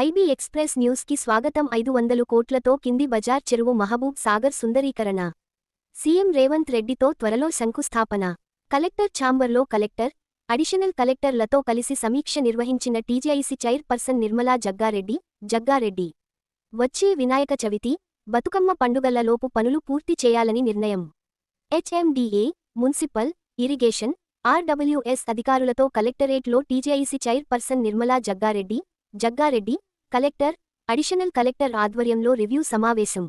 IB express న్యూస్కి స్వాగతం. ఐదు వందలు కోట్లతో కింది బజార్ చెరువు మహబూబ్ సాగర్ సుందరీకరణ. సీఎం రేవంత్ రెడ్డితో త్వరలో శంకుస్థాపన. కలెక్టర్ ఛాంబర్లో కలెక్టర్ అడిషనల్ కలెక్టర్లతో కలిసి సమీక్ష నిర్వహించిన టీజీఐసీ చైర్పర్సన్ నిర్మలా జగ్గారెడ్డి జగ్గారెడ్డి. వచ్చే వినాయక చవితి బతుకమ్మ పండుగలలోపు పనులు పూర్తి చేయాలని నిర్ణయం. హెచ్ఎండిఏ మున్సిపల్ ఇరిగేషన్ ఆర్డబ్ల్యూఎస్ అధికారులతో కలెక్టరేట్లో TGIC chairperson Nirmala Jaggareddy Jaggareddy collector additional collector ఆధ్వర్యంలో రివ్యూ సమావేశం.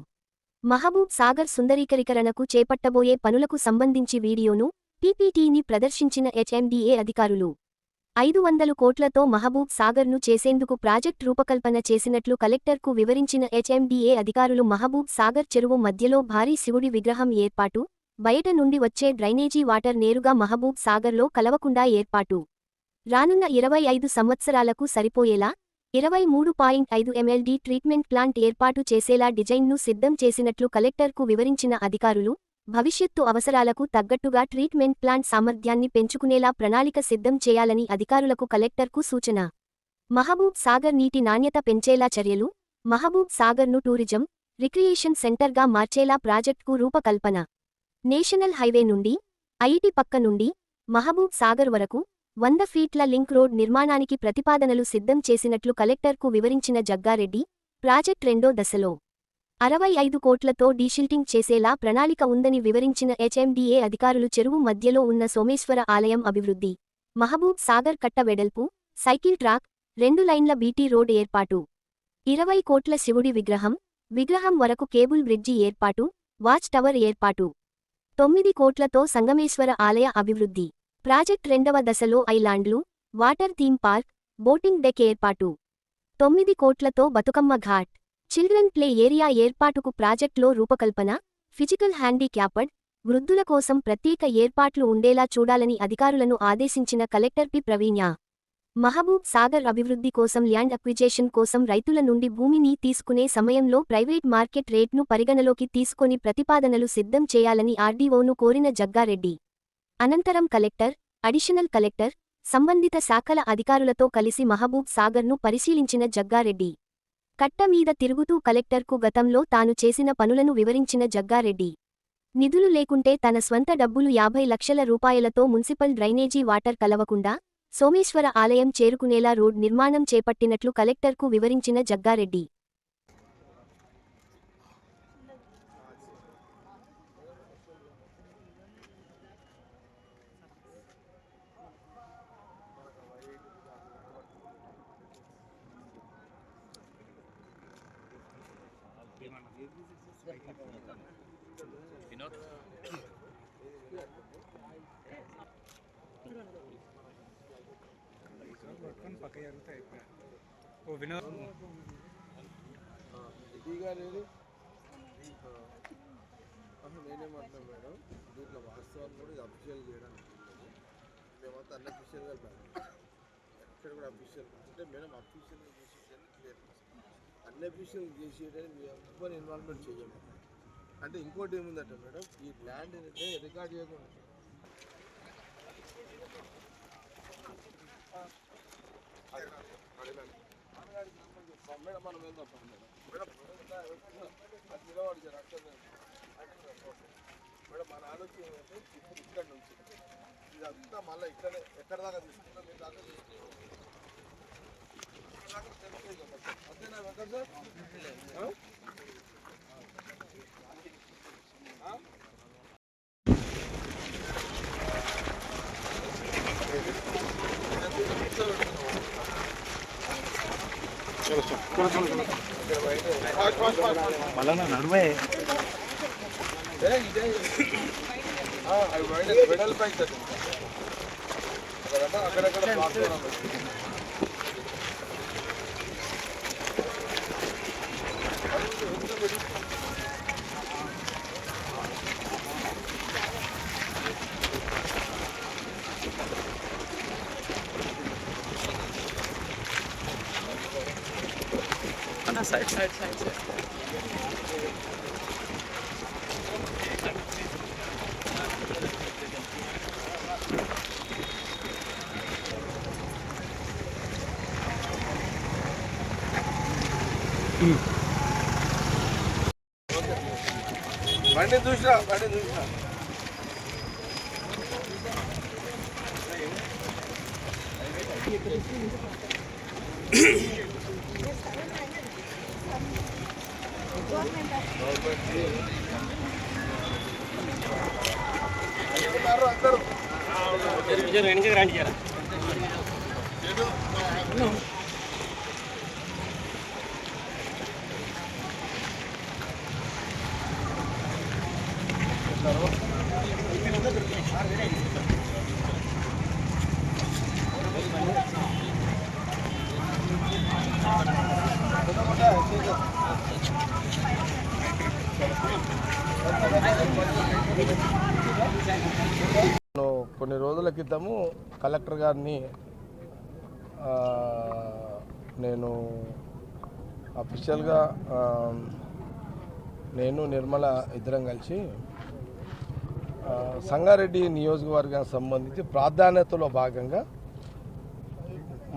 మహబూబ్ సాగర్ సుందరీకరీకరణకు చేపట్టబోయే పనులకు సంబంధించి వీడియోను పీపీటీని ప్రదర్శించిన హెచ్ఎండిఏ అధికారులు. ఐదు వందలు కోట్లతో మహబూబ్ సాగర్ను చేసేందుకు ప్రాజెక్ట్ రూపకల్పన చేసినట్లు కలెక్టర్కు వివరించిన హెచ్ఎండిఏ అధికారులు మహబూబ్ సాగర్ చెరువు మధ్యలో భారీ శివుడి విగ్రహం ఏర్పాటు బయట నుండి వచ్చే డ్రైనేజీ వాటర్ నేరుగా మహబూబ్ సాగర్లో కలవకుండా ఏర్పాటు. రానున్న ఇరవై ఐదు సంవత్సరాలకు సరిపోయేలా ఇరవై మూడు పాయింట్ ఐదు ఎంఎల్డి ట్రీట్మెంట్ ప్లాంట్ ఏర్పాటు చేసేలా డిజైన్ను సిద్ధం చేసినట్లు కలెక్టర్కు వివరించిన అధికారులు భవిష్యత్తు అవసరాలకు తగ్గట్టుగా ట్రీట్మెంట్ ప్లాంట్ సామర్థ్యాన్ని పెంచుకునేలా ప్రణాళిక సిద్ధం చేయాలని అధికారులకు కలెక్టర్కు సూచన. మహబూబ్ సాగర్ నీటి నాణ్యత పెంచేలా చర్యలు మహబూబ్ సాగర్ను టూరిజం రిక్రియేషన్ సెంటర్గా మార్చేలా ప్రాజెక్టుకు రూపకల్పన. నేషనల్ హైవే నుండి ఐటి పక్క నుండి మహబూబ్ సాగర్ వరకు వంద ఫీట్ల లింక్ రోడ్ నిర్మాణానికి ప్రతిపాదనలు సిద్ధం చేసినట్లు కలెక్టర్కు వివరించిన జగ్గారెడ్డి ప్రాజెక్ట్ రెండో దశలో అరవై ఐదు కోట్లతో డీషిల్టింగ్ చేసేలా ప్రణాళిక ఉందని వివరించిన హెచ్ఎండిఏ అధికారులు చెరువు మధ్యలో ఉన్న సోమేశ్వర ఆలయం అభివృద్ధి మహబూబ్ సాగర్ కట్ట వెడల్పు సైకిల్ ట్రాక్ రెండు లైన్ల బీటీ రోడ్ ఏర్పాటు ఇరవై కోట్ల శివుడి విగ్రహం విగ్రహం వరకు కేబుల్ బ్రిడ్జి ఏర్పాటు వాచ్ టవర్ ఏర్పాటు తొమ్మిది కోట్లతో సంగమేశ్వర ఆలయ అభివృద్ధి. ప్రాజెక్ట్ రెండవ దశలో ఐలాండ్లు water theme park boating deck ఏర్పాటు. తొమ్మిది కోట్లతో Bathukamma ghat. Children play area ఏర్పాటుకు ప్రాజెక్టులో రూపకల్పన ఫిజికల్ హ్యాండీక్యాపడ్ వృద్ధుల కోసం ప్రత్యేక ఏర్పాట్లు ఉండేలా చూడాలని అధికారులను ఆదేశించిన కలెక్టర్ పి. ప్రవీణ్య. మహబూబ్ సాగర్ అభివృద్ధి కోసం ల్యాండ్ అక్విజేషన్ కోసం రైతుల నుండి భూమిని తీసుకునే సమయంలో ప్రైవేట్ మార్కెట్ రేట్ను పరిగణలోకి తీసుకొని ప్రతిపాదనలు సిద్ధం చేయాలని ఆర్డీఓను కోరిన జగ్గారెడ్డి. అనంతరం కలెక్టర్ అడిషనల్ కలెక్టర్ సంబంధిత శాఖల అధికారులతో కలిసి మహబూబ్ సాగర్ను పరిశీలించిన జగ్గారెడ్డి. కట్టమీద తిరుగుతూ కలెక్టర్కు గతంలో తాను చేసిన పనులను వివరించిన జగ్గారెడ్డి. నిధులు లేకుంటే తన స్వంత డబ్బులు యాభై లక్షల రూపాయలతో మున్సిపల్ డ్రైనేజీ వాటర్ కలవకుండా సోమేశ్వర ఆలయం చేరుకునేలా రోడ్ నిర్మాణం చేపట్టినట్లు కలెక్టర్కు వివరించిన జగ్గారెడ్డి. వినోద్ పట్టుకొని పక్క జరుగుతా ఓ వినోద్ ఇదిగా లేదు అసలు నేనేమంటున్నా మేడం దీంట్లో వాస్తవాన్ని కూడా ఇది అఫీషియల్ చేయడానికి మేమంతా అన్ని అఫీషియల్గా ఎక్కడ కూడా అఫీషియల్ అంటే మేడం అఫీషియల్గా చేసేటని క్లియర్ చేస్తాం అఫీషియల్ చేసేటని మీ ఇన్వాల్వ్మెంట్ చేయము అంటే ఇంకోటి ఏముందట మేడం ఈ ల్యాండ్ ఏంటంటే రికార్డ్ చేయకుండా. మేడం మనం వెళ్దాం మేడం మేడం అది నిలబడి జర అక్కడ మేడం మన ఆలోచన ఏంటంటే ఇక్కడ నుంచి. ఇదంతా మళ్ళీ ఇక్కడే ఎక్కడ దాకా తీసుకుంటాం మీరు దాకా తీసుకుంటాం అంతేనా వెంకట్ సార్ ఆ? ఆ? ఫాస్ట్ ఫాస్ట్ ఫాస్ట్ మళ్ళా నడువే అవి వైడ్ అక్కడక్కడ నా సైడ్ సైడ్ సైడ్ సైడ్ బండి చూసినా బండి చూసినా Thank అందరూ నేను కొన్ని రోజుల క్రితము కలెక్టర్ గారిని నేను అఫీషియల్గా నేను నిర్మల ఇద్దరం కలిసి సంగారెడ్డి నియోజకవర్గానికి సంబంధించి ప్రాధాన్యతలో భాగంగా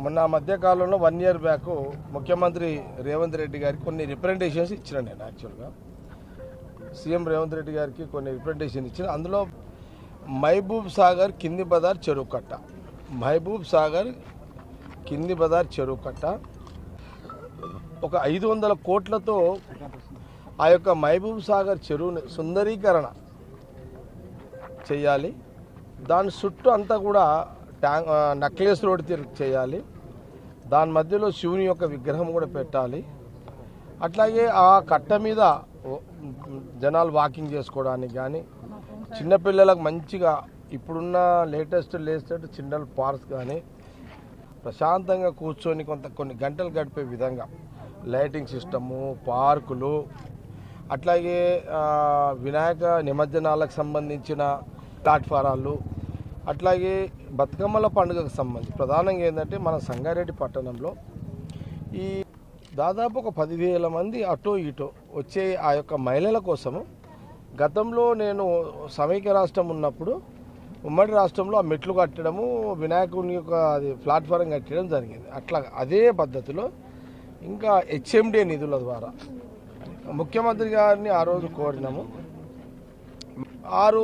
మొన్న మధ్యకాలంలో వన్ ఇయర్ బ్యాక్ ముఖ్యమంత్రి రేవంత్ రెడ్డి గారికి కొన్ని రిప్రజెంటేషన్స్ ఇచ్చిన నేను యాక్చువల్గా సీఎం రేవంత్ రెడ్డి గారికి కొన్ని రిప్రజెంటేషన్ ఇచ్చిన. అందులో మహబూబ్ సాగర్ కింది బజార్ చెరువు కట్ట. మహబూబ్ సాగర్ కింది బజార్ చెరువు కట్ట. ఒక ఐదు వందల కోట్లతో ఆ యొక్క మహబూబ్ సాగర్ చెరువుని సుందరీకరణ చేయాలి. దాని చుట్టూ అంతా కూడా ట్యాంక్ నక్లెస్ రోడ్ తిరిగి చేయాలి. దాని మధ్యలో శివుని యొక్క విగ్రహం కూడా పెట్టాలి. అట్లాగే ఆ కట్ట మీద జనాలు వాకింగ్ చేసుకోవడానికి కానీ చిన్నపిల్లలకు మంచిగా ఇప్పుడున్న లేటెస్ట్ లేటెస్ట్ చిల్డ్రన్ పార్క్స్ కానీ ప్రశాంతంగా కూర్చొని కొంత కొన్ని గంటలు గడిపే విధంగా లైటింగ్ సిస్టము పార్కులు అట్లాగే వినాయక నిమజ్జనాలకు సంబంధించిన ప్లాట్ఫారాలు అట్లాగే బతుకమ్మల పండుగకు సంబంధించి ప్రధానంగా ఏంటంటే మన సంగారెడ్డి పట్టణంలో ఈ దాదాపు ఒక పదివేల మంది అటో ఇటో వచ్చే ఆ యొక్క మహిళల కోసము గతంలో నేను సమైక్య రాష్ట్రం ఉన్నప్పుడు ఉమ్మడి రాష్ట్రంలో ఆ మెట్లు కట్టడము వినాయకుని యొక్క అది ప్లాట్ఫారం కట్టడం జరిగింది. అట్లా అదే పద్ధతిలో ఇంకా హెచ్ఎండి నిధుల ద్వారా ముఖ్యమంత్రి గారిని ఆ రోజు కోరినాము. ఆరు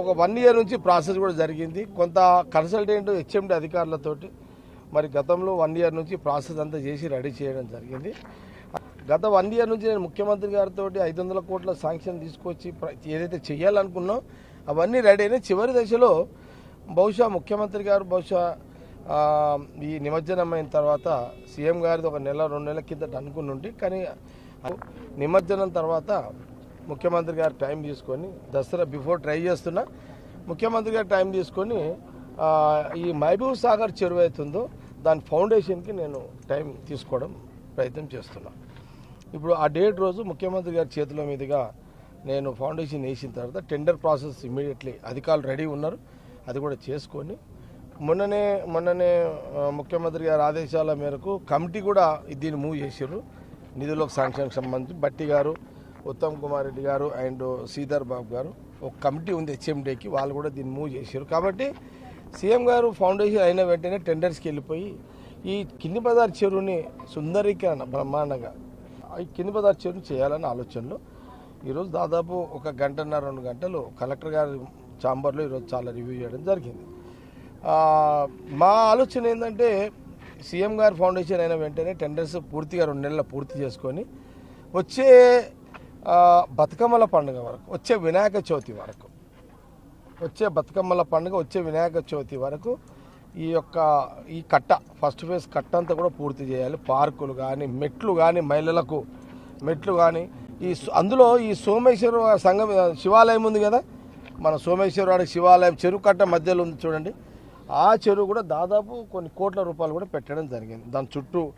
ఒక వన్ ఇయర్ నుంచి ప్రాసెస్ కూడా జరిగింది. కొంత కన్సల్టెంట్ హెచ్ఎండి అధికారులతోటి మరి గతంలో వన్ ఇయర్ నుంచి ప్రాసెస్ అంతా చేసి రెడీ చేయడం జరిగింది. గత వన్ ఇయర్ నుంచి నేను ముఖ్యమంత్రి గారితో ఐదు వందల కోట్ల శాంక్షన్ తీసుకొచ్చి ఏదైతే చేయాలనుకున్నాం అవన్నీ రెడీ అయినాయి. చివరి దశలో బహుశా ముఖ్యమంత్రి గారు బహుశా ఈ నిమజ్జనం అయిన తర్వాత సీఎం గారిది ఒక నెల రెండు నెలల కిందట అనుకుని ఉండి కానీ నిమజ్జనం తర్వాత ముఖ్యమంత్రి గారు టైం తీసుకొని దసరా బిఫోర్ ట్రై చేస్తున్నా ముఖ్యమంత్రి గారు టైం తీసుకొని ఈ మహబూబ్ సాగర్ చెరువు అవుతుందో దాని ఫౌండేషన్కి నేను టైం తీసుకోవడం ప్రయత్నం చేస్తున్నా. ఇప్పుడు ఆ డేట్ రోజు ముఖ్యమంత్రి గారి చేతుల మీదుగా నేను ఫౌండేషన్ వేసిన తర్వాత టెండర్ ప్రాసెస్ ఇమీడియట్లీ అధికారులు రెడీ ఉన్నారు. అది కూడా చేసుకొని మొన్ననే మొన్ననే ముఖ్యమంత్రి గారి ఆదేశాల మేరకు కమిటీ కూడా దీన్ని మూవ్ చేసారు నిధులకు శాంక్షన్కి సంబంధించి బట్టి గారు ఉత్తమ్ కుమార్ రెడ్డి గారు అండ్ శ్రీధర్ బాబు గారు ఒక కమిటీ ఉంది హెచ్ఎండేకి వాళ్ళు కూడా దీన్ని మూవ్ చేశారు. కాబట్టి సీఎం గారు ఫౌండేషన్ అయిన వెంటనే టెండర్స్కి వెళ్ళిపోయి ఈ కింది బజార్ చెరువుని సుందరీకరణ బ్రహ్మాండంగా ఈ కింది బజార్ చెరువుని చేయాలని ఆలోచనలో ఈరోజు దాదాపు ఒక గంటన్నర రెండు గంటలు కలెక్టర్ గారి ఛాంబర్లో ఈరోజు చాలా రివ్యూ చేయడం జరిగింది. మా ఆలోచన ఏంటంటే సీఎం గారు ఫౌండేషన్ అయిన వెంటనే టెండర్స్ పూర్తిగా రెండు నెలలు పూర్తి చేసుకొని వచ్చే బతుకమ్మల పండుగ వరకు వచ్చే వినాయక చవితి వరకు వచ్చే బతుకమ్మల పండుగ వచ్చే వినాయక చవితి వరకు ఈ యొక్క ఈ కట్ట ఫస్ట్ ఫేజ్ కట్ట అంతా కూడా పూర్తి చేయాలి. పార్కులు కానీ మెట్లు కానీ మహిళలకు మెట్లు కానీ ఈ అందులో ఈ సోమేశ్వర సంఘం శివాలయం ఉంది కదా? మన సోమేశ్వరవాడి శివాలయం చెరువు కట్ట మధ్యలో ఉంది చూడండి. ఆ చెరువు కూడా దాదాపు కొన్ని కోట్ల రూపాయలు కూడా పెట్టడం జరిగింది. దాని చుట్టూ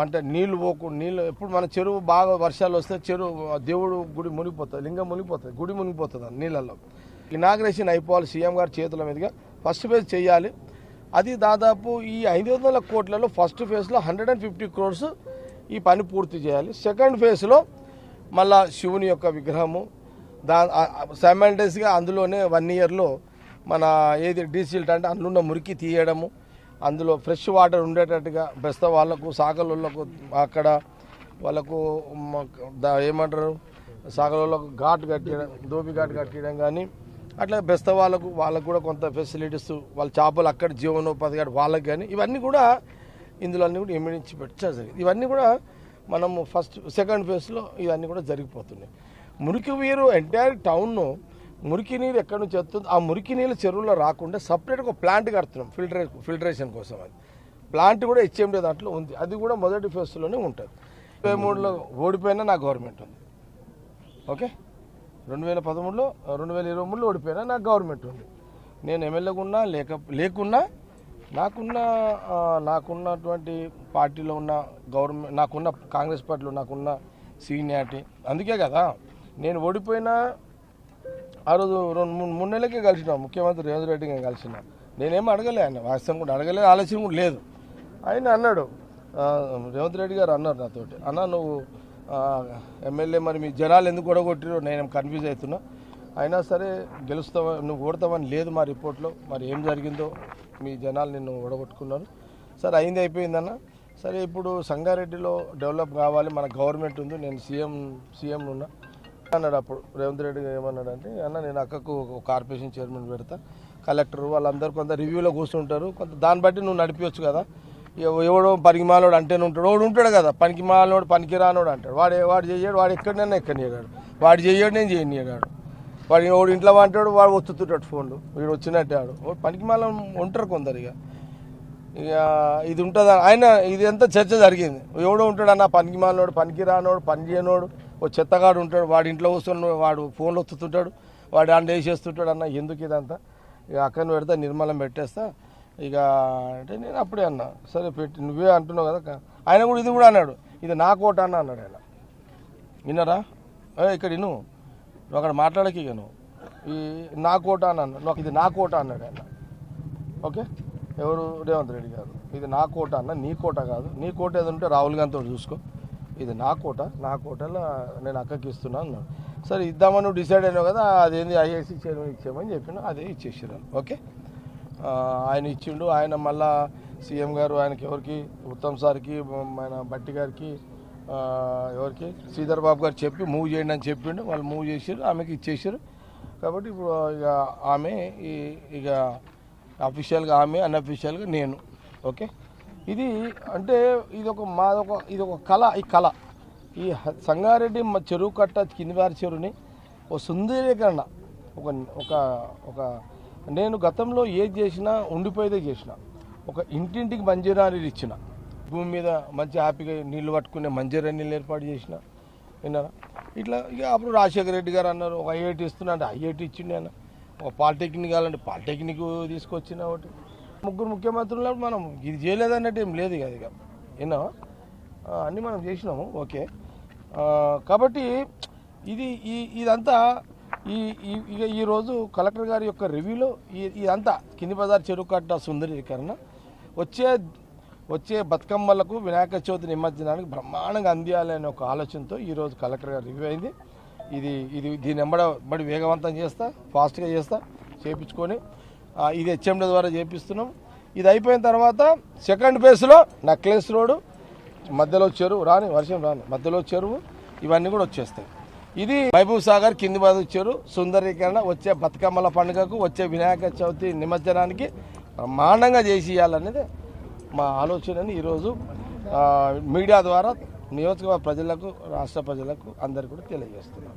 అంటే నీళ్ళు పోకు నీళ్ళు ఎప్పుడు మన చెరువు బాగా వర్షాలు వస్తే చెరువు దేవుడు గుడి మునిగిపోతుంది లింగం మునిగిపోతుంది గుడి మునిగిపోతుంది ఆ నీళ్ళల్లో. ఇనాగ్రేషన్ అయిపోవాలి సీఎం గారి చేతుల మీదుగా. ఫస్ట్ ఫేజ్ చేయాలి. అది దాదాపు ఈ ఐదు వందల కోట్లలో ఫస్ట్ ఫేజ్లో హండ్రెడ్ అండ్ ఫిఫ్టీ క్రోర్స్ ఈ పని పూర్తి చేయాలి. సెకండ్ ఫేజ్లో మళ్ళా శివుని యొక్క విగ్రహము దా సైమంటస్గా అందులోనే వన్ ఇయర్లో మన ఏది డీసిల్ట్ అంటే అందులో ఉన్న మురికి తీయడము అందులో ఫ్రెష్ వాటర్ ఉండేటట్టుగా బెస్త వాళ్ళకు సాకలకు అక్కడ వాళ్ళకు ఏమంటారు సాగరంలో ఘాట్ కట్టడం దోపి ఘాట్ కట్టడం కానీ అట్లా బెస్త వాళ్ళకు వాళ్ళకు కూడా కొంత ఫెసిలిటీస్ వాళ్ళ చేపలు అక్కడ జీవనోపాధి కానీ వాళ్ళకి కానీ ఇవన్నీ కూడా ఇందులో అన్నీ కూడా ఎమిడించి పెట్టారు జరిగింది. ఇవన్నీ కూడా మనము ఫస్ట్ సెకండ్ ఫేజ్లో ఇవన్నీ కూడా జరిగిపోతున్నాయి. మురికి వీరు ఎంటైర్ టౌన్ను మురికి నీరు ఎక్కడి నుంచి వస్తుంది ఆ మురికి నీళ్ళు చెరువులో రాకుండా సపరేట్గా ఒక ప్లాంట్ కడుతున్నాం ఫిల్టరే ఫిల్టరేషన్ కోసం అది. ప్లాంట్ కూడా హెచ్ఎండి దాంట్లో ఉంది. అది కూడా మొదటి ఫేజ్లోనే ఉంటుంది. ఇరవై మూడులో ఓడిపోయినా నా గవర్నమెంట్ ఉంది. ఓకే రెండు వేల పదమూడులో రెండు వేల ఇరవై మూడులో ఓడిపోయినా నాకు గవర్నమెంట్ ఉంది. నేను ఎమ్మెల్యేగా ఉన్నా లేక లేకున్నా నాకున్న నాకున్నటువంటి పార్టీలో ఉన్న గవర్నమెంట్ నాకున్న కాంగ్రెస్ పార్టీలో నాకున్న సీనియారిటీ అందుకే కదా. నేను ఓడిపోయినా ఆ రోజు రెండు మూడు మూడు నెలలకే కలిసిన. ముఖ్యమంత్రి రేవంత్ రెడ్డి గారిని కలిసిన. నేనేం అడగలే ఆయన. వాస్తవం కూడా అడగలేదు ఆలోచన కూడా లేదు. ఆయన అన్నాడు రేవంత్ రెడ్డి గారు అన్నారు నాతోటి. అన్న నువ్వు ఎమ్మెల్యే మరి మీ జనాలు ఎందుకు ఓడగొట్టిరో నేను కన్ఫ్యూజ్ అవుతున్నా. అయినా సరే గెలుస్తావా నువ్వు ఓడతావని లేదు మా రిపోర్ట్లో. మరి ఏం జరిగిందో మీ జనాలు నిన్ను ఓడగొట్టుకున్నారు. సరే అయింది అయిపోయిందన్న. సరే ఇప్పుడు సంగారెడ్డిలో డెవలప్ కావాలి. మన గవర్నమెంట్ ఉంది. నేను సీఎం సీఎం ఉన్నా అన్నాడు అప్పుడు రేవంత్ రెడ్డి ఏమన్నాడు అంటే అన్న నేను అక్కకు ఒక కార్పొరేషన్ చైర్మన్ పెడతా కలెక్టర్ వాళ్ళందరూ కొంత రివ్యూలో కూర్చుంటారు కొంత దాన్ని బట్టి నువ్వు నడిపించచ్చు కదా. ఎవడో పనికి మాలోడు అంటేనే ఉంటాడు వాడు ఉంటాడు కదా పనికి మాలోడు పనికి రానోడు అంటాడు. వాడు వాడు చేయడు వాడు ఎక్కడైనా ఎక్కడనియడాడు వాడు చేయడు నేను చేయనియడాడు వాడు వాడు ఇంట్లో అంటాడు వాడు వస్తుంటాడు ఫోన్లు. వీడు వచ్చినట్టే ఆడు. వాడు పనికి ఉంటారు కొందరు ఇక. ఇక ఇది ఉంటుంది? ఆయన ఇది ఎంత చర్చ జరిగింది. ఎవడో ఉంటాడు అన్న పనికి మాలినోడు పనికి రానోడు పని చేయనోడు ఓ చెత్తగాడు ఉంటాడు వాడి ఇంట్లో కూర్చొని వాడు ఫోన్లో వస్తుంటాడు వాడు అండ్ వేసేస్తుంటాడు అన్న ఎందుకు ఇదంతా? ఇక అక్కడిని పెడతా నిర్మలం పెట్టేస్తా ఇక అంటే నేను అప్పుడే అన్నా సరే పెట్టి నువ్వే అంటున్నావు కదా ఆయన కూడా ఇది కూడా అన్నాడు ఇది నా కోట అన్న అన్నాడు ఆయన. విన్నారా? ఇక్కడ విను నువ్వు అక్కడ మాట్లాడకి ఇక నువ్వు. ఈ నా కోట అని అన్నాడు నాకు ఇది నా కోట అన్నాడు ఆయన. ఓకే? ఎవరు? రేవంత్ రెడ్డి గారు. ఇది నా కోట అన్న నీ కోట కాదు. నీ కోట ఏదంటే రాహుల్ గాంధీతో చూసుకో. ఇది నా కోట నా కోటలో నేను అక్కకి ఇస్తున్నా అన్నాడు. సరే ఇద్దామని నువ్వు డిసైడ్ అయినావు కదా అదేంది ఐఏసీ చైర్మన్ ఇచ్చామని చెప్పిన అదే ఇచ్చేసారు ఓకే? ఆయన ఇచ్చిండు ఆయన మళ్ళా సీఎం గారు ఆయనకి ఎవరికి ఉత్తమ్ సార్కి మన బట్టి గారికి ఎవరికి శ్రీధర్ బాబు గారు చెప్పి మూవ్ చేయండి అని చెప్పిండు వాళ్ళు మూవ్ చేసారు ఆమెకి ఇచ్చేసారు కాబట్టి ఇప్పుడు ఇక ఆమె ఈ ఇక అఫీషియల్గా ఆమె అన్అఫీషియల్గా నేను. ఓకే? ఇది అంటే ఇది ఒక మాదొక ఇది ఒక కళ ఈ కళ. ఈ సంగారెడ్డి మా చెరువు కట్ట కిందివారి చెరువుని ఒక సుందరీకరణ. ఒక ఒక ఒక నేను గతంలో ఏది చేసినా ఉండిపోయేదే చేసిన. ఒక ఇంటింటికి మంజీరా నీళ్ళు ఇచ్చిన. భూమి మీద మంచి హ్యాపీగా నీళ్ళు పట్టుకునే మంజీరా నీళ్ళు ఏర్పాటు చేసిన. విన్నారా? ఇట్లా ఇక అప్పుడు రాజశేఖర రెడ్డి గారు అన్నారు ఒక ఐఐటి ఇస్తున్నా అంటే ఐఐటి ఇచ్చిండు ఆయన ఒక పాలిటెక్నిక్ కావాలంటే పాలిటెక్నిక్ తీసుకొచ్చిన ఒకటి. ముగ్గురు ముఖ్యమంత్రులు మనం ఇది చేయలేదన్నట్టు ఏం లేదు ఇక ఇక. విన్నా అన్నీ మనం చేసినాము ఓకే. కాబట్టి ఇది ఈ ఇదంతా ఈ ఇక ఈరోజు కలెక్టర్ గారి యొక్క రివ్యూలో ఇదంతా కింది బజార్ చెరువు కట్ట సుందరీకరణ వచ్చే వచ్చే బతుకమ్మలకు వినాయక చవితి నిమజ్జనానికి బ్రహ్మాండంగా అందియాలనే ఒక ఆలోచనతో ఈరోజు కలెక్టర్ గారు రివ్యూ అయింది. ఇది ఇది దీని ఎంబడ బడి వేగవంతం చేస్తా ఫాస్ట్గా చేస్తా చేపించుకొని ఇది హెచ్ఎండి ద్వారా చేపిస్తున్నాం. ఇది అయిపోయిన తర్వాత సెకండ్ ఫేజ్లో నక్లెస్ రోడ్డు మధ్యలో చెరువు రాని వర్షం రాని మధ్యలో చెరువు ఇవన్నీ కూడా వచ్చేస్తాయి. ఇది మహబూబ్ సాగర్ కింది బాధ చెరువు సుందరీకరణ వచ్చే బతుకమ్మల పండుగకు వచ్చే వినాయక చవితి నిమజ్జనానికి బ్రహ్మాండంగా చేసి ఇవ్వాలనేది మా ఆలోచనని ఈరోజు మీడియా ద్వారా నియోజకవర్గ ప్రజలకు రాష్ట్ర ప్రజలకు అందరికీ కూడా తెలియజేస్తున్నాం.